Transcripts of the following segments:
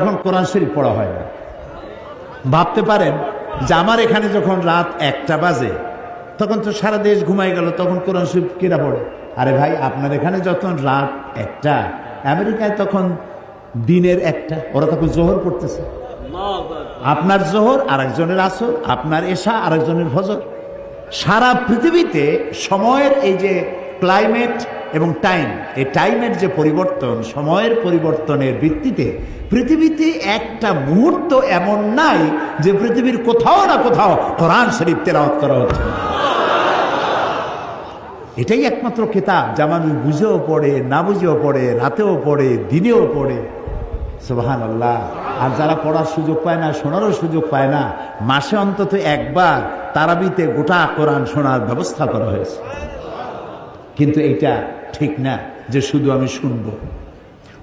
তখন কোরআন শরীফ পড়া হয় না। ভাবতে পারেন যে আমার এখানে যখন রাত একটা বাজে, তখন তো সারা দেশ ঘুমাই গেল, তখন কোরআন শরীফ কেরা পড়ে? আরে ভাই, আপনার এখানে যখন রাত একটা, আমেরিকায় তখন দিনের একটা, ওরা তখন জোহর পড়তেছে। আপনার জোহর, আরেকজনের আসর, আপনার এশা, আরেকজনের ফজর। সারা পৃথিবীতে সময়ের এই যে ক্লাইমেট এবং টাইম এই টাইমের যে পরিবর্তন, সময়ের পরিবর্তনের ভিত্তিতে পৃথিবীতে একটা মুহূর্ত এমন নাই যে পৃথিবীর কোথাও না কোথাও কোরআন শরীফ তেলাওয়াত করা হচ্ছে। এটাই একমাত্র কিতাব যা মানুষ বুঝেও পড়ে, না বুঝেও পড়ে, রাতেও পড়ে, দিনেও পড়ে। সুবাহান আল্লাহ আর যারা পড়ার সুযোগ পায় না, শোনারও সুযোগ পায় না, মাসে অন্তত একবার তারাবিতে গোটা কোরআন শোনার ব্যবস্থা করা হয়েছে। কিন্তু এটা ঠিক না যে শুধু আমি শুনব।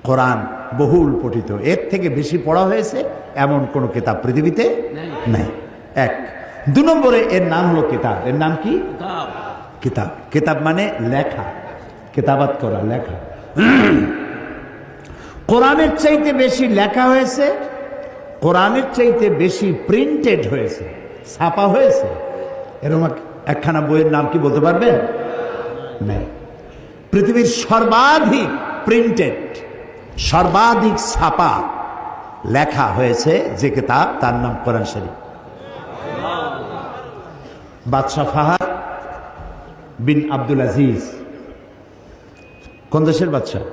কোরআন বহুল পঠিত। এর থেকে বেশি পড়া হয়েছে এমন কোনো কিতাব পৃথিবীতে নাই। এক। দু নম্বরে এর নাম হলো কিতাব। এর নাম কি? কিতাব। কিতাব। মানে লেখা। কেতাবাত করা লেখা। কোরআনের চাইতে বেশি লেখা হয়েছে কোরআনের চাইতে বেশি প্রিন্টেড হয়েছে ছাপা হয়েছে। এরকম একখানা বইয়ের নাম কি বলতে পারবে নেই। পৃথিবীর সর্বাধিক প্রিন্টেড সর্বাধিক ছাপা লেখা হয়েছে যে কিতাব, তার নাম কোরআন শরীফ। বাদশাহ ফাহাদ বিন আব্দুল আজিজ। কোন দেশের বাদশাহ?